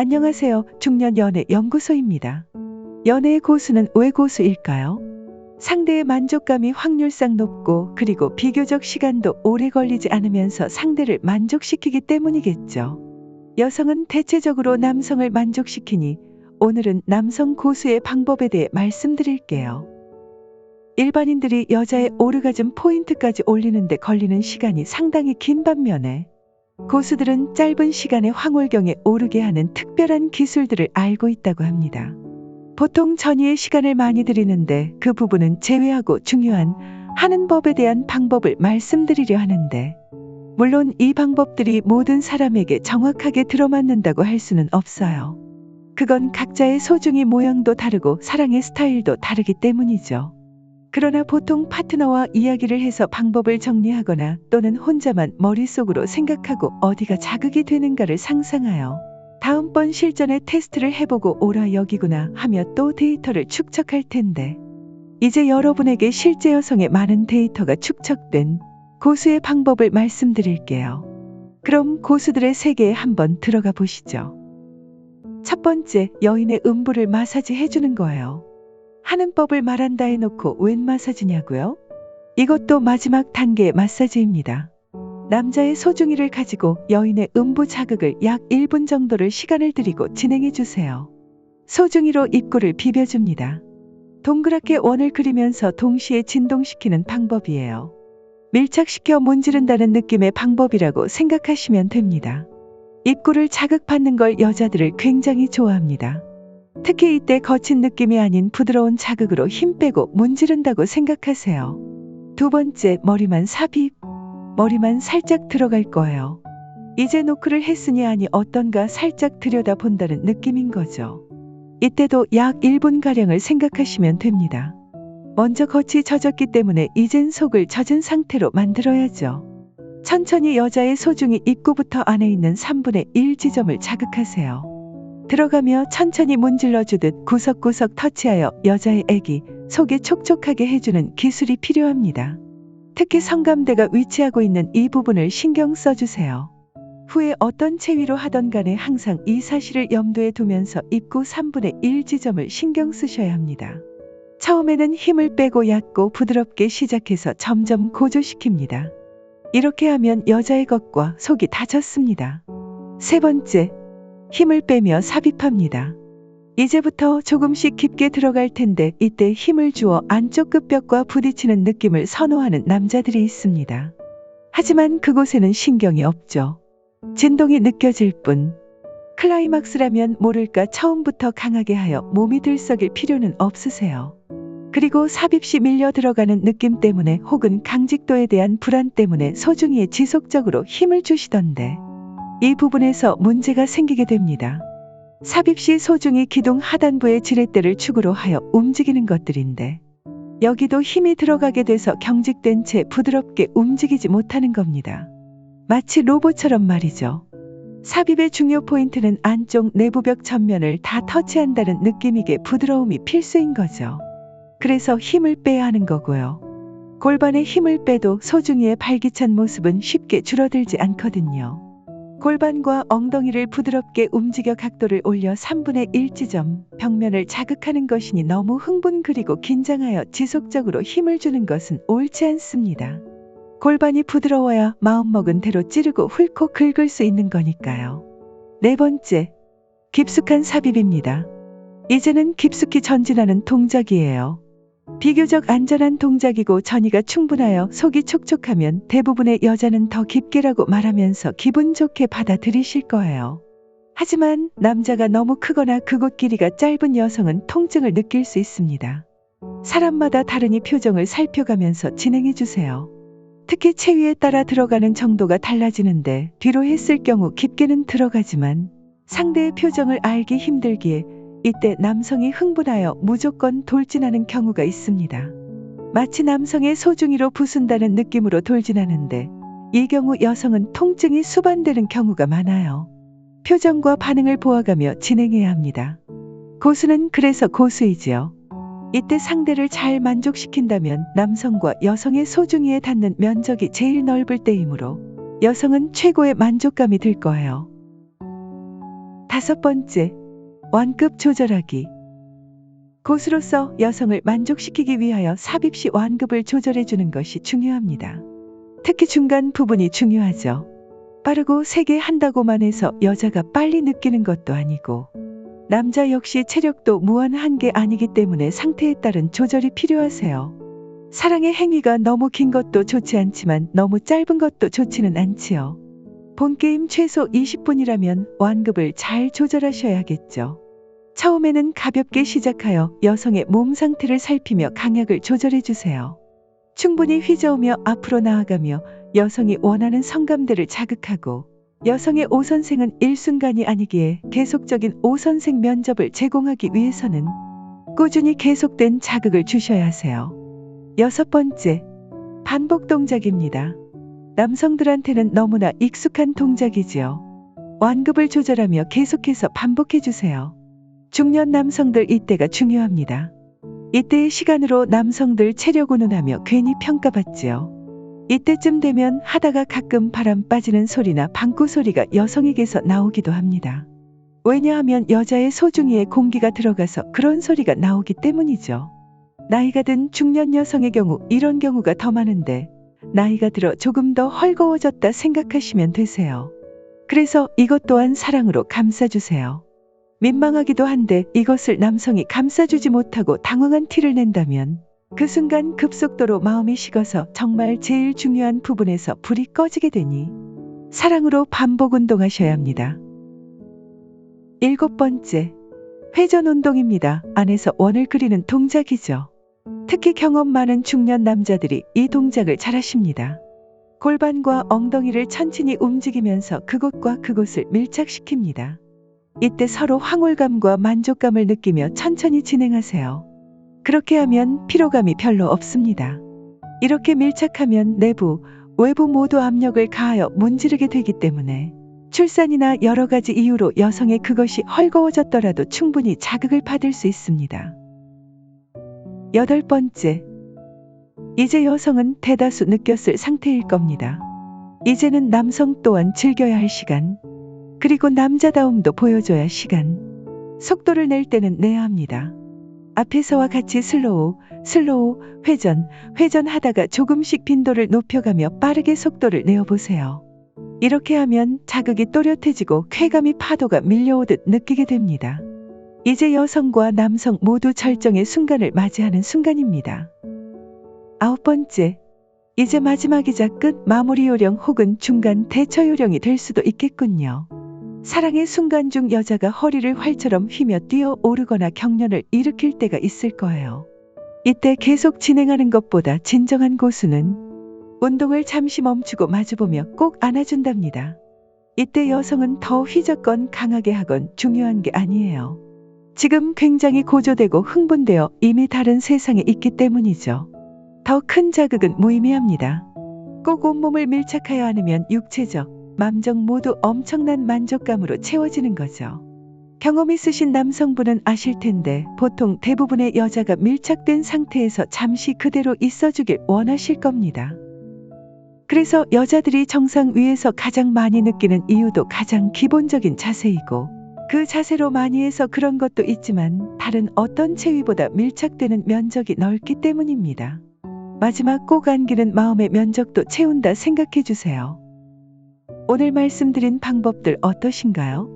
안녕하세요. 중년 연애 연구소입니다. 연애의 고수는 왜 고수일까요? 상대의 만족감이 확률상 높고 그리고 비교적 시간도 오래 걸리지 않으면서 상대를 만족시키기 때문이겠죠. 여성은 대체적으로 남성을 만족시키니 오늘은 남성 고수의 방법에 대해 말씀드릴게요. 일반인들이 여자의 오르가즘 포인트까지 올리는데 걸리는 시간이 상당히 긴 반면에 고수들은 짧은 시간에 황홀경에 오르게 하는 특별한 기술들을 알고 있다고 합니다. 보통 전이의 시간을 많이 들이는데 그 부분은 제외하고 중요한 하는 법에 대한 방법을 말씀드리려 하는데 물론 이 방법들이 모든 사람에게 정확하게 들어맞는다고 할 수는 없어요. 그건 각자의 소중이 모양도 다르고 사랑의 스타일도 다르기 때문이죠. 그러나 보통 파트너와 이야기를 해서 방법을 정리하거나 또는 혼자만 머릿속으로 생각하고 어디가 자극이 되는가를 상상하여 다음번 실전에 테스트를 해보고 오라 여기구나 하며 또 데이터를 축적할 텐데 이제 여러분에게 실제 여성의 많은 데이터가 축적된 고수의 방법을 말씀드릴게요. 그럼 고수들의 세계에 한번 들어가 보시죠. 첫 번째, 여인의 음부를 마사지 해주는 거예요. 하는 법을 말한다 해놓고 웬 마사지냐고요? 이것도 마지막 단계의 마사지입니다. 남자의 소중이를 가지고 여인의 음부 자극을 약 1분 정도를 시간을 들이고 진행해 주세요. 소중이로 입구를 비벼줍니다. 동그랗게 원을 그리면서 동시에 진동시키는 방법이에요. 밀착시켜 문지른다는 느낌의 방법이라고 생각하시면 됩니다. 입구를 자극받는 걸 여자들을 굉장히 좋아합니다. 특히 이때 거친 느낌이 아닌 부드러운 자극으로 힘 빼고 문지른다고 생각하세요. 두 번째, 머리만 삽입. 머리만 살짝 들어갈 거예요. 이제 노크를 했으니 아니 어떤가 살짝 들여다 본다는 느낌인 거죠. 이때도 약 1분가량을 생각하시면 됩니다. 먼저 겉이 젖었기 때문에 이젠 속을 젖은 상태로 만들어야죠. 천천히 여자의 소중이 입구부터 안에 있는 3분의 1 지점을 자극하세요. 들어가며 천천히 문질러 주듯 구석구석 터치하여 여자의 애기, 속이 촉촉하게 해주는 기술이 필요합니다. 특히 성감대가 위치하고 있는 이 부분을 신경 써주세요. 후에 어떤 체위로 하던 간에 항상 이 사실을 염두에 두면서 입구 3분의 1 지점을 신경 쓰셔야 합니다. 처음에는 힘을 빼고 얕고 부드럽게 시작해서 점점 고조시킵니다. 이렇게 하면 여자의 것과 속이 다졌습니다. 세 번째, 힘을 빼며 삽입합니다. 이제부터 조금씩 깊게 들어갈 텐데 이때 힘을 주어 안쪽 끝벽과 부딪히는 느낌을 선호하는 남자들이 있습니다. 하지만 그곳에는 신경이 없죠. 진동이 느껴질 뿐. 클라이막스라면 모를까 처음부터 강하게 하여 몸이 들썩일 필요는 없으세요. 그리고 삽입 시 밀려 들어가는 느낌 때문에 혹은 강직도에 대한 불안 때문에 소중히에 지속적으로 힘을 주시던데 이 부분에서 문제가 생기게 됩니다. 삽입 시 소중히 기둥 하단부의 지렛대를 축으로 하여 움직이는 것들인데 여기도 힘이 들어가게 돼서 경직된 채 부드럽게 움직이지 못하는 겁니다. 마치 로봇처럼 말이죠. 삽입의 중요 포인트는 안쪽 내부벽 전면을 다 터치한다는 느낌이게 부드러움이 필수인 거죠. 그래서 힘을 빼야 하는 거고요. 골반에 힘을 빼도 소중이의 발기찬 모습은 쉽게 줄어들지 않거든요. 골반과 엉덩이를 부드럽게 움직여 각도를 올려 3분의 1 지점 벽면을 자극하는 것이니 너무 흥분 그리고 긴장하여 지속적으로 힘을 주는 것은 옳지 않습니다. 골반이 부드러워야 마음먹은 대로 찌르고 훑고 긁을 수 있는 거니까요. 네 번째, 깊숙한 삽입입니다. 이제는 깊숙이 전진하는 동작이에요. 비교적 안전한 동작이고 전이가 충분하여 속이 촉촉하면 대부분의 여자는 더 깊게라고 말하면서 기분 좋게 받아들이실 거예요. 하지만 남자가 너무 크거나 그곳 길이가 짧은 여성은 통증을 느낄 수 있습니다. 사람마다 다르니 표정을 살펴가면서 진행해 주세요. 특히 체위에 따라 들어가는 정도가 달라지는데 뒤로 했을 경우 깊게는 들어가지만 상대의 표정을 알기 힘들기에 이때 남성이 흥분하여 무조건 돌진하는 경우가 있습니다. 마치 남성의 소중이로 부순다는 느낌으로 돌진하는데 이 경우 여성은 통증이 수반되는 경우가 많아요. 표정과 반응을 보아가며 진행해야 합니다. 고수는 그래서 고수이지요. 이때 상대를 잘 만족시킨다면 남성과 여성의 소중이에 닿는 면적이 제일 넓을 때이므로 여성은 최고의 만족감이 들 거예요. 다섯 번째, 완급 조절하기. 고수로서 여성을 만족시키기 위하여 삽입 시 완급을 조절해 주는 것이 중요합니다. 특히 중간 부분이 중요하죠. 빠르고 세게 한다고만 해서 여자가 빨리 느끼는 것도 아니고 남자 역시 체력도 무한한 게 아니기 때문에 상태에 따른 조절이 필요하세요. 사랑의 행위가 너무 긴 것도 좋지 않지만 너무 짧은 것도 좋지는 않지요. 본 게임 최소 20분이라면 완급을 잘 조절하셔야겠죠. 처음에는 가볍게 시작하여 여성의 몸 상태를 살피며 강약을 조절해 주세요. 충분히 휘저으며 앞으로 나아가며 여성이 원하는 성감대를 자극하고 여성의 오선생은 일순간이 아니기에 계속적인 오선생 면접을 제공하기 위해서는 꾸준히 계속된 자극을 주셔야 하세요. 여섯 번째, 반복 동작입니다. 남성들한테는 너무나 익숙한 동작이지요. 완급을 조절하며 계속해서 반복해 주세요. 중년 남성들 이때가 중요합니다. 이때의 시간으로 남성들 체력 운운하며 괜히 평가받지요. 이때쯤 되면 하다가 가끔 바람 빠지는 소리나 방구 소리가 여성에게서 나오기도 합니다. 왜냐하면 여자의 소중이에 공기가 들어가서 그런 소리가 나오기 때문이죠. 나이가 든 중년 여성의 경우 이런 경우가 더 많은데 나이가 들어 조금 더 헐거워졌다 생각하시면 되세요. 그래서 이것 또한 사랑으로 감싸주세요. 민망하기도 한데 이것을 남성이 감싸주지 못하고 당황한 티를 낸다면 그 순간 급속도로 마음이 식어서 정말 제일 중요한 부분에서 불이 꺼지게 되니 사랑으로 반복 운동하셔야 합니다. 일곱 번째, 회전 운동입니다. 안에서 원을 그리는 동작이죠. 특히 경험 많은 중년 남자들이 이 동작을 잘 하십니다. 골반과 엉덩이를 천천히 움직이면서 그곳과 그곳을 밀착시킵니다. 이때 서로 황홀감과 만족감을 느끼며 천천히 진행하세요. 그렇게 하면 피로감이 별로 없습니다. 이렇게 밀착하면 내부, 외부 모두 압력을 가하여 문지르게 되기 때문에 출산이나 여러 가지 이유로 여성의 그것이 헐거워졌더라도 충분히 자극을 받을 수 있습니다. 여덟 번째. 이제 여성은 대다수 느꼈을 상태일 겁니다. 이제는 남성 또한 즐겨야 할 시간, 그리고 남자다움도 보여줘야 시간. 속도를 낼 때는 내야 합니다. 앞에서와 같이 슬로우, 슬로우, 회전, 회전하다가 조금씩 빈도를 높여가며 빠르게 속도를 내어보세요. 이렇게 하면 자극이 또렷해지고 쾌감이 파도가 밀려오듯 느끼게 됩니다. 이제 여성과 남성 모두 절정의 순간을 맞이하는 순간입니다. 아홉 번째. 이제 마지막이자 끝 마무리 요령 혹은 중간 대처 요령이 될 수도 있겠군요. 사랑의 순간 중 여자가 허리를 활처럼 휘며 뛰어 오르거나 경련을 일으킬 때가 있을 거예요. 이때 계속 진행하는 것보다 진정한 고수는 운동을 잠시 멈추고 마주보며 꼭 안아준답니다. 이때 여성은 더 휘젓건 강하게 하건 중요한 게 아니에요. 지금 굉장히 고조되고 흥분되어 이미 다른 세상에 있기 때문이죠. 더 큰 자극은 무의미합니다. 꼭 온몸을 밀착하여 안으면 육체적, 맘정 모두 엄청난 만족감으로 채워지는 거죠. 경험 있으신 남성분은 아실 텐데 보통 대부분의 여자가 밀착된 상태에서 잠시 그대로 있어주길 원하실 겁니다. 그래서 여자들이 정상 위에서 가장 많이 느끼는 이유도 가장 기본적인 자세이고 그 자세로 많이 해서 그런 것도 있지만 다른 어떤 체위보다 밀착되는 면적이 넓기 때문입니다. 마지막 꼭 안기는 마음의 면적도 채운다 생각해 주세요. 오늘 말씀드린 방법들 어떠신가요?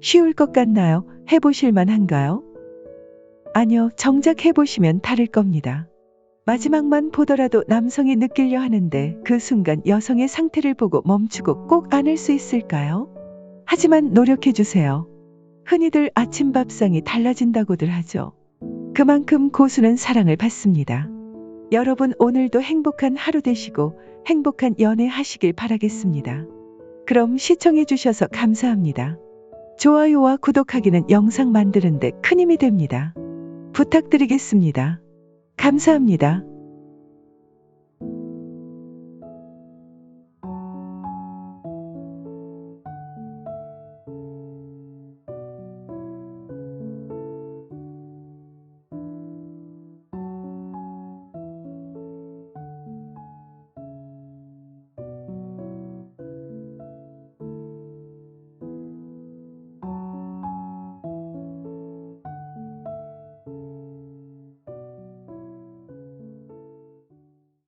쉬울 것 같나요? 해보실 만 한가요? 아니요, 정작 해보시면 다를 겁니다. 마지막만 보더라도 남성이 느끼려 하는데 그 순간 여성의 상태를 보고 멈추고 꼭 안을 수 있을까요? 하지만 노력해 주세요. 흔히들 아침 밥상이 달라진다고들 하죠. 그만큼 고수는 사랑을 받습니다. 여러분 오늘도 행복한 하루 되시고 행복한 연애 하시길 바라겠습니다. 그럼 시청해주셔서 감사합니다. 좋아요와 구독하기는 영상 만드는데 큰 힘이 됩니다. 부탁드리겠습니다. 감사합니다.